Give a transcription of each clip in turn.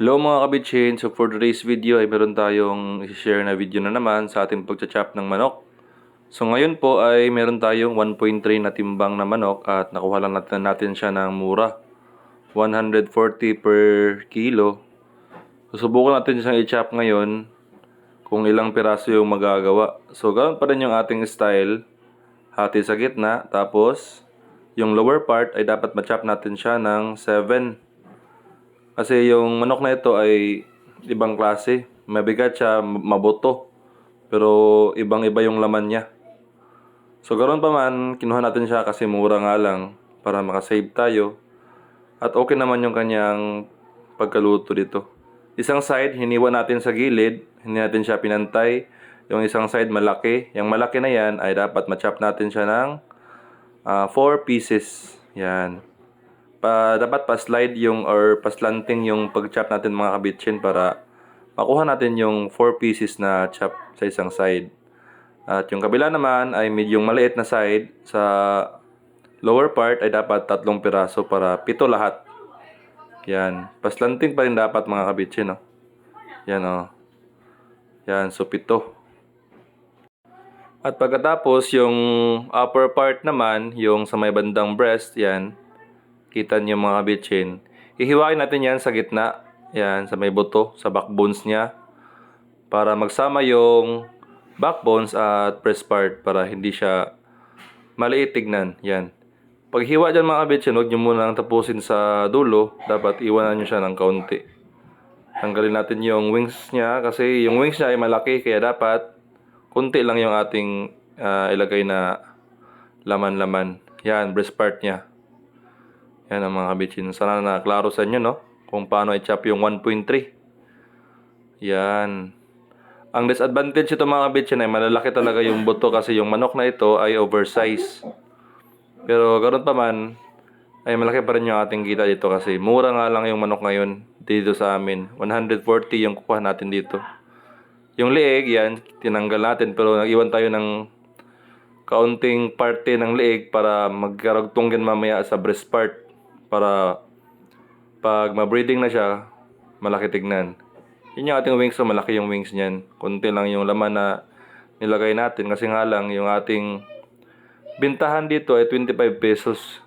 Hello mga kabitchin, so for today's video ay meron tayong share na video na naman sa ating pagchachap ng manok. So ngayon po ay meron tayong 1.3 na timbang na manok at nakuha lang natin, natin siya ng mura. 140 per kilo. So subukan natin siyang i-chop ngayon kung ilang piraso yung magagawa. So ganoon pa rin yung ating style. Hati sa gitna, tapos yung lower part ay dapat ma-chop natin siya ng 7. Kasi yung manok na ito ay ibang klase. Mabigat siya, mabuto. Pero ibang-iba yung laman niya. So ganoon pa man, kinuha natin siya kasi mura nga lang para makasave tayo. At okay naman yung kanyang pagkaluto dito. Isang side, hiniwa natin sa gilid. Hindi natin siya pinantay. Yung isang side malaki. Yung malaki na yan ay dapat ma-chop natin siya ng 4 pieces. Yan pa dapat pa-slide yung or pa-slanting yung pag-chop natin mga kabitchin para makuha natin yung 4 pieces na chop sa isang side. At yung kabila naman ay medyong maliit na side sa lower part ay dapat tatlong piraso para pito lahat. Yan. Paslanting pa rin dapat mga kabitchin. No? Yan. Oh. Yan. So pito. At pagkatapos yung upper part naman, yung sa may bandang breast, yan kita niyo mga bitchin. Hihiwain natin yan sa gitna. Yan, sa may buto, sa backbones niya. Para magsama yung backbones at breast part para hindi siya maliit tignan. Yan. Pag hiwa dyan mga bitchin, huwag nyo muna tapusin sa dulo. Dapat iwanan nyo siya ng kaunti. Tanggalin natin yung wings niya kasi yung wings niya ay malaki kaya dapat kunti lang yung ating uh, ilagay na laman-laman. Yan, breast part niya. Yan ang mga kabitsin. Sana na klaro sa inyo, no? Kung paano i-chop yung 1.3. Yan. Ang disadvantage ito mga kabitsin ay malalaki talaga yung buto kasi yung manok na ito ay oversize. Pero ganoon pa man, ay malaki pa rin yung ating kita dito kasi mura nga lang yung manok ngayon dito sa amin. 140 yung kukuha natin dito. Yung leeg, yan, tinanggal natin pero nag-iwan tayo ng kaunting parte ng leeg para magkaragtong yan mamaya sa breast part para pag ma-breeding na siya, malaki tignan. Yun yung ating wings, so malaki yung wings niyan. Kunti lang yung laman na nilagay natin kasi nga lang yung ating bintahan dito ay 25 pesos.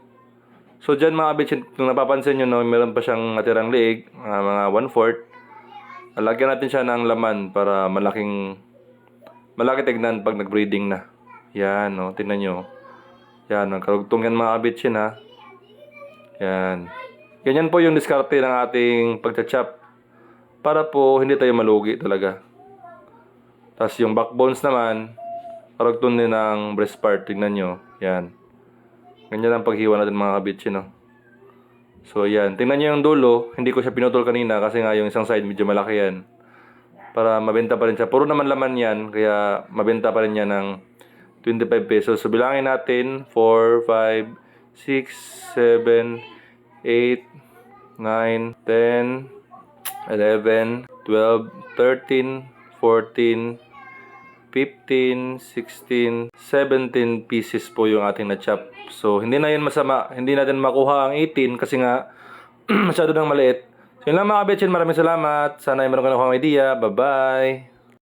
So dyan mga bitchin, kung napapansin nyo, no, meron pa siyang natirang liig, uh, mga 1/4. Lagyan natin siya ng laman para malaking malaki tignan pag nag-breeding na. Yan, no, tingnan nyo. Yan, nagkarugtong yan mga bitchin ha. Yan. Ganyan po yung diskarte ng ating pagcha-chop. Para po hindi tayo malugi talaga. Tapos yung backbones naman, paragtun din ng breast part. Tingnan nyo. Yan. Ganyan ang paghiwa natin mga kabitsi, no? So, yan. Tingnan nyo yung dulo. Hindi ko siya pinutol kanina kasi nga yung isang side medyo malaki yan. Para mabenta pa rin siya. Puro naman laman yan. Kaya mabenta pa rin yan ng 25 pesos. So, bilangin natin. 4, 5, 6, 7, 8, 9, 10, 11, 12, 13, 14, 15, 16, 17 pieces po yung ating na-chop. So, hindi na yun masama. Hindi natin makuha ang 18 kasi nga masyado nang maliit. So, yun lang mga kabetsin. Maraming salamat. Sana ay meron ka idea. Bye-bye.